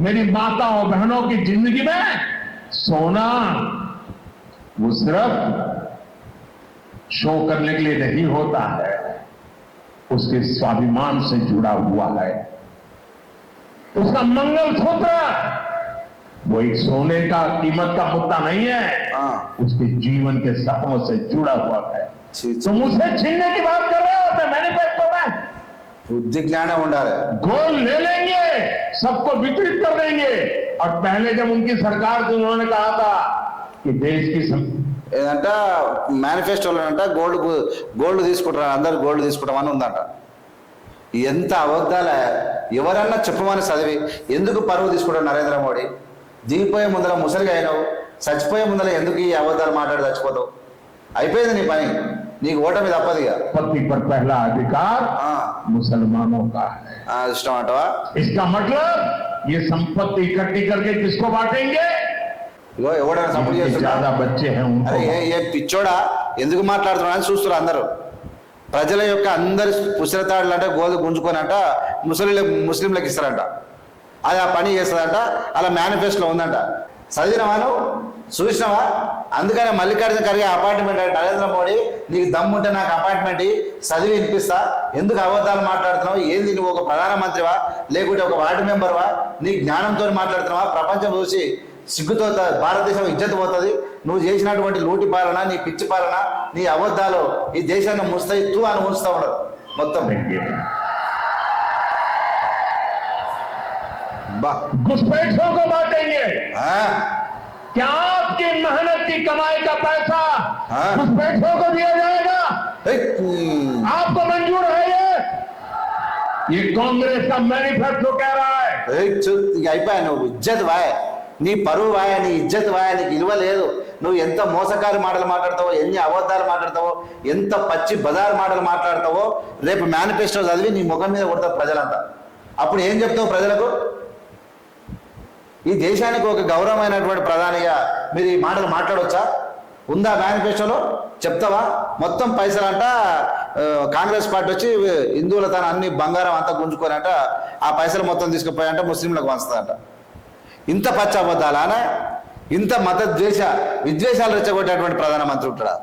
मेरी माता और बहनों की ज़िंदगी में सोना वो सिर्फ़ शो करने के लिए नहीं होता है उसके स्वाभिमान से जुड़ा हुआ है उसका मंगलसूत्र वो एक सोने का कीमत का मुद्दा नहीं है हाँ। उसके जीवन के सपनों से जुड़ा हुआ है. तुम उसे छीनने की बात कर బుద్ధి జ్ఞానం ఉండాలి गोल ले लेंगे सबको वितरित कर देंगे और पहले जब उनकी सरकार थी उन्होंने कहा था कि देश की सम- ఏదంట మేనిఫెస్టోలో అంట గోల్డ్ గోల్డ్ తీసుకుంటారు అందరు గోల్డ్ తీసుకుంటామని ఉందంట ఎంత అబద్ధాలే ఎవరన్నా చెప్పమని చదివి ఎందుకు పరువు తీసుకుంటాడు నరేంద్ర మోడీ దిగిపోయే ముందర ముసలిగా అయినావు చచ్చిపోయే ముందర ఎందుకు ఈ అబద్ధాలు మాట్లాడి చచ్చిపోతావు అయిపోయింది నీ పని నీకు ఓటమి తప్పదు ఇక पति पर पहला अधिकार ఆ, मुसलमानों का है ఆ, ఇష్టం అంటవా इसका मतलब ये संपत्ति इकट्ठी करके किसको बांटेंगे ఇగో ఎవడైనా సపోర్ట్ जिनके చేస్తున్నా ज्यादा बच्चे हैं అరే उनको ఏ ఏ పిచ్చోడా ఎందుకు మాట్లాడుతున్నా అని చూస్తున్నారు అందరూ ప్రజల యొక్క అందరి పుసిరతాడులు అంటే గోధు గుంజుకొని అంట ముస్లింల ముస్లింలకు ఇస్తారంట అది ఆ పని చేస్తుందంట అలా మేనిఫెస్టోలో ఉందంట చదివినవాను? చూసినావా? అందుకనే మల్లికార్జున ఖర్గే అపార్ట్మెంట్ నరేంద్ర మోడీ నీకు దమ్ముంటే నాకు అపార్ట్మెంట్ చదివి వినిపిస్తా. ఎందుకు అబద్ధాలు మాట్లాడుతున్నావు? ఏంది నువ్వు ఒక ప్రధానమంత్రివా? లేకుంటే ఒక వార్డు మెంబర్వా? నీ జ్ఞానంతో మాట్లాడుతున్నావా? ప్రపంచం చూసి సిగ్గుతో భారతదేశం ఇజ్జత పోతుంది. నువ్వు చేసినటువంటి లూటి పాలన నీ పిచ్చి పాలన నీ అబద్ధాలు ఈ దేశాన్ని ముస్తాయి. తూ అని ఉంచుతా ఉండదు. మొత్తం देंगे బా घुसपैठियों को बांटेंगे ఆ? क्या आपकी मेहनत की कमाई का पैसा हाँ। घुसपैठियों को दिया जाएगा ఏయ్, ఉమ్. आपको मंजूर है ये ये कांग्रेस का मैनिफेस्टो कह रहा है ఏయ్, చూ- ఇక అయిపోయా నువ్వు ఇజ్జత్ వాయ నీ పరువు వాయ నీ ఇజ్జత్ వాయ నీకు విలువ లేదు నువ్వు ఎంత మోసకారి మాటలు మాట్లాడతావో ఎన్ని అబద్ధాలు మాట్లాడతావో ఎంత పచ్చి బజారు మాటలు మాట్లాడతావో రేపు మేనిఫెస్టో చదివి నీ ముఖం మీద కొడతారు ప్రజలంతా అప్పుడు ఏం చెప్తావు ప్రజలకు ఈ దేశానికి ఒక గౌరవమైనటువంటి ప్రధానిగా మీరు ఈ మాటలు మాట్లాడవచ్చా ఉందా మేనిఫెస్టోలో? చెప్తావా? మొత్తం పైసలంట అంట కాంగ్రెస్ పార్టీ వచ్చి హిందువుల తన అన్ని బంగారం అంతా గుంజుకొని అంట ఆ పైసలు మొత్తం తీసుకుపోయాయంట ముస్లింలకు పంచుతారంట. ఇంత పచ్చబద్దాలానే ఇంత మత ద్వేష విద్వేషాలు రెచ్చగొట్టేటువంటి ప్రధానమంత్రి ఉంటాడా?